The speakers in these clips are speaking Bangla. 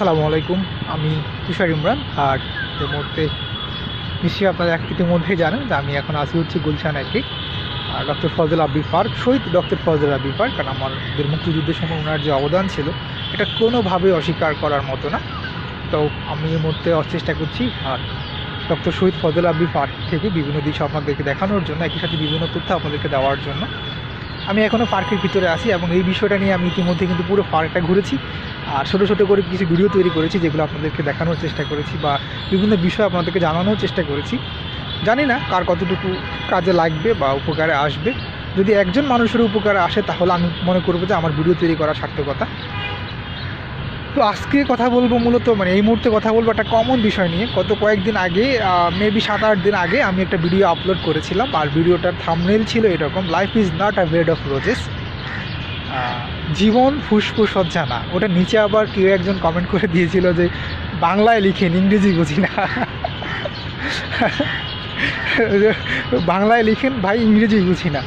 আসসালামু আলাইকুম, আমি তুষার ইমরান, আর এই মুহূর্তে নিশ্চয়ই আপনারা ইতিমধ্যেই জানেন যে আমি এখন আসি হচ্ছে গুলশান একে আর doctor Fazal Abbi park, Shahid doctor Fazal Abbi park, কারণ আমাদের মুক্তিযুদ্ধের সময় ওনার যে অবদান ছিল, এটা কোনোভাবেই অস্বীকার করার মতো না। তো আমি এই মুহূর্তে চেষ্টা করছি, আর ডক্টর শহীদ ফজল আব্বি পার্ক থেকে বিভিন্ন দৃশ্য আপনাদেরকে দেখানোর জন্য, একই সাথে বিভিন্ন তথ্য আপনাদেরকে দেওয়ার জন্য। আমি এখনও পার্কের ভিতরে আছি এবং এই বিষয়টা নিয়ে আমি ইতিমধ্যে কিন্তু পুরো পার্কটা ঘুরেছি। আর ছোটো ছোটো করে কিছু ভিডিও তৈরি করেছি, যেগুলো আপনাদেরকে দেখানোর চেষ্টা করেছি বা বিভিন্ন বিষয় আপনাদেরকে জানানোর চেষ্টা করেছি। জানি না কার কতটুকু কাজে লাগবে বা উপকারে আসবে। যদি একজন মানুষের উপকারে আসে, তাহলে আমি মনে করব যে আমার ভিডিও তৈরি করার সার্থকতা। তো আজকে কথা বলব মূলত মানে এই মুহূর্তে কথা বলব একটা কমন বিষয় নিয়ে। গত কয়েকদিন আগে মেবি সাত আট দিন আগে আমি একটা ভিডিও আপলোড করেছিলাম, আর ভিডিওটার থামনেল ছিল এরকম life is not a bed of roses জীবন ফুসফুস হজ্জা না। ওটা নিচে আবার কেউ একজন কমেন্ট করে দিয়েছিল যে, বাংলায় লিখেন, ইংরেজি বুঝি না। বাংলায় লিখেন, ভাই ইংরেজি বুঝি না।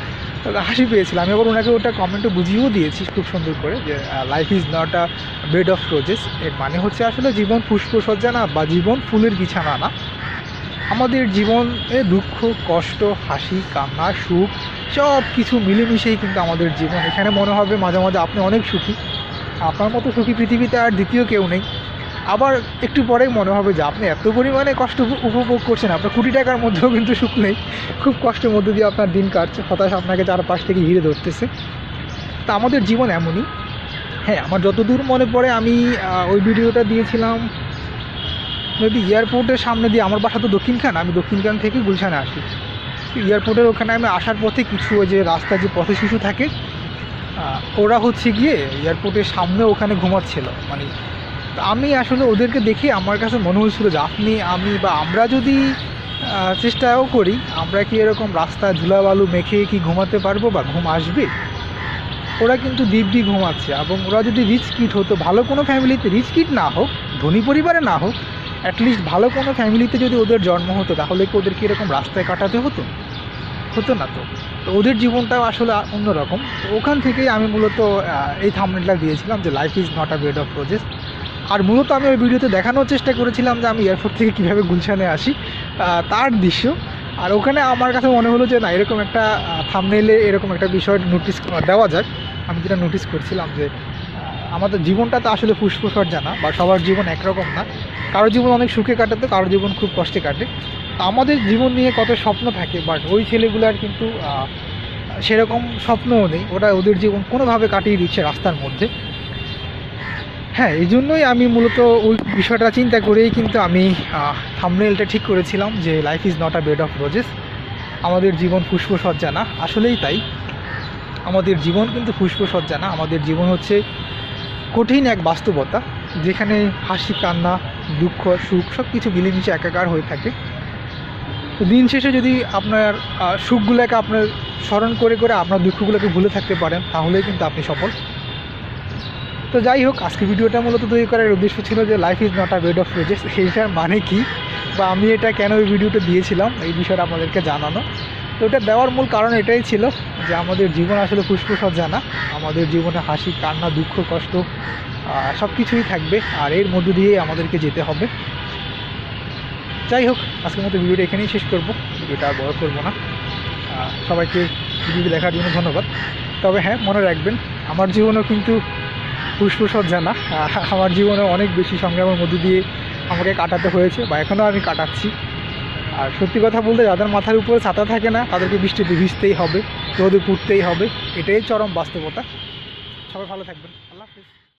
হাসি পেয়েছিল। আমি আবার ওনাকে ওটা কমেন্টে বুঝিয়েও দিয়েছি খুব সুন্দর করে যে life is not a bed of roses এর মানে হচ্ছে আসলে জীবন হজ্জা না বা জীবন ফুলের বিছানা না। আমাদের জীবনে দুঃখ, কষ্ট, হাসি, কান্না, সুখ সব কিছু মিলেমিশেই কিন্তু আমাদের জীবন। এখানে মনে হবে মাঝে মাঝে আপনি অনেক সুখী। আপনার মতো সুখী পৃথিবীতে আর দ্বিতীয় কেউ নেই। আবার একটু পরেই মনে হবে যে আপনি এত পরিমাণে কষ্ট উপ- উপভোগ করছেন, আপনার কোটি টাকার মধ্যেও কিন্তু সুখ নেই। খুব কষ্টের মধ্যে দিয়ে আপনার দিন কাটছে, হতাশ আপনাকে চারপাশ থেকে ঘিরে ধরতেছে। তা আমাদের জীবন এমনই। হ্যাঁ আমার যতদূর মনে পড়ে আমি ওই ভিডিওটা দিয়েছিলাম। মেবি এয়ারপোর্টের সামনে দিয়ে, আমার বাসা তো দক্ষিণখান, আমি দক্ষিণখান থেকে গুলশানে আসি। এয়ারপোর্টের ওখানে আমি আসার পথে কিছু যে রাস্তায় যে পথে শিশু থাকে ওরা হচ্ছে গিয়ে এয়ারপোর্টের সামনে ওখানে ঘুমাচ্ছিল। মানে আমি আসলে ওদেরকে দেখে আমার কাছে মনে হয়েছিল যে আপনি, আমি বা আমরা যদি চেষ্টাও করি, আমরা কি এরকম রাস্তায় ধুলাবালু মেখে কি ঘুমাতে পারব বা ঘুম আসবে? ওরা কিন্তু দিব্যি ঘুমাচ্ছে এবং ওরা যদি রিচ কিট হতো, ভালো কোনো ফ্যামিলিতে রিচ কিট না হোক, ধনী পরিবারে না হোক অ্যাটলিস্ট ভালো কোনো ফ্যামিলিতে যদি ওদের জন্ম হতো, তাহলে কি ওদেরকে এরকম রাস্তায় কাটাতে হতো? হতো না তো। তো ওদের জীবনটাও আসলে অন্যরকম। তো ওখান থেকেই আমি মূলত এই থামনেলটা দিয়েছিলাম যে life is not a bed of roses আর মূলত আমি ওই ভিডিওতে দেখানোর চেষ্টা করেছিলাম যে আমি এয়ারপোর্ট থেকে কীভাবে গুলশানে আসি তার দৃশ্য। আর ওখানে আমার কাছে মনে হলো যে না, এরকম একটা থামনেলে এরকম একটা বিষয় নোটিস দেওয়া যাক। আমি যেটা নোটিস করছিলাম যে আমাদের জীবনটা তো আসলে ফুসফুসর জানা বা সবার জীবন একরকম না। কারও জীবন অনেক সুখে কাটে তো, কারও জীবন খুব কষ্টে কাটে। আমাদের জীবন নিয়ে কত স্বপ্ন থাকে বাট ওই ছেলেগুলার কিন্তু সেরকম স্বপ্নও নেই। ওরা ওদের জীবন কোনোভাবে কাটিয়ে দিচ্ছে রাস্তার মধ্যে। হ্যাঁ এই জন্যই আমি মূলত ওই বিষয়টা চিন্তা করেই কিন্তু আমি থামনেলটা ঠিক করেছিলাম যে life is not a bed of roses আমাদের জীবন ফুসফুস সজ্জা না, আসলেই তাই। আমাদের জীবন কিন্তু ফুসফুস সজ্জা না, আমাদের জীবন হচ্ছে কঠিন এক বাস্তবতা, যেখানে হাসি, কান্না, দুঃখ, সুখ সব কিছু মিলেমিশে একাকার হয়ে থাকে। দিন শেষে যদি আপনার সুখগুলোকে আপনার স্মরণ করে করে আপনার দুঃখগুলোকে ভুলে থাকতে পারেন, তাহলেই কিন্তু আপনি সফল। তো যাই হোক, আজকে ভিডিওটা মূলত তৈরি করার উদ্দেশ্য ছিল যে life is not a bed of roses এইটার মানে কি? বা আমি এটা কেন ওই ভিডিওটা দিয়েছিলাম? এই বিষয়টা আপনাদেরকে জানানো। তো এটা দেওয়ার মূল কারণ এটাই ছিল যে আমাদের জীবন আসলে ফুসফুস জানা আমাদের জীবনে হাসি, কান্না, দুঃখ, কষ্ট সব কিছুই থাকবে। আর এর মধ্য দিয়েই আমাদেরকে যেতে হবে। যাই হোক, আজকের মতো ভিডিওটা এখানেই শেষ করব। ভিডিওটা আর বড় করব না। সবাইকে ভিডিওটি দেখার জন্য ধন্যবাদ। তবে হ্যাঁ মনে রাখবেন, আমার জীবনেও কিন্তু ফুসফুসত জানা আমার জীবনে অনেক বেশি সংগ্রামের মধ্যে দিয়ে আমাকে কাটাতে হয়েছে বা এখনও আমি কাটাচ্ছি। আর সত্যি কথা বলতে, যাদের মাথার উপরে ছাতা থাকে না, তাদেরকে বৃষ্টিতে ভিজতেই হবে, রোদে পুড়তেই হবে, এটাই চরম বাস্তবতা। সবাই ভালো থাকবেন। আল্লাহ হাফিজ।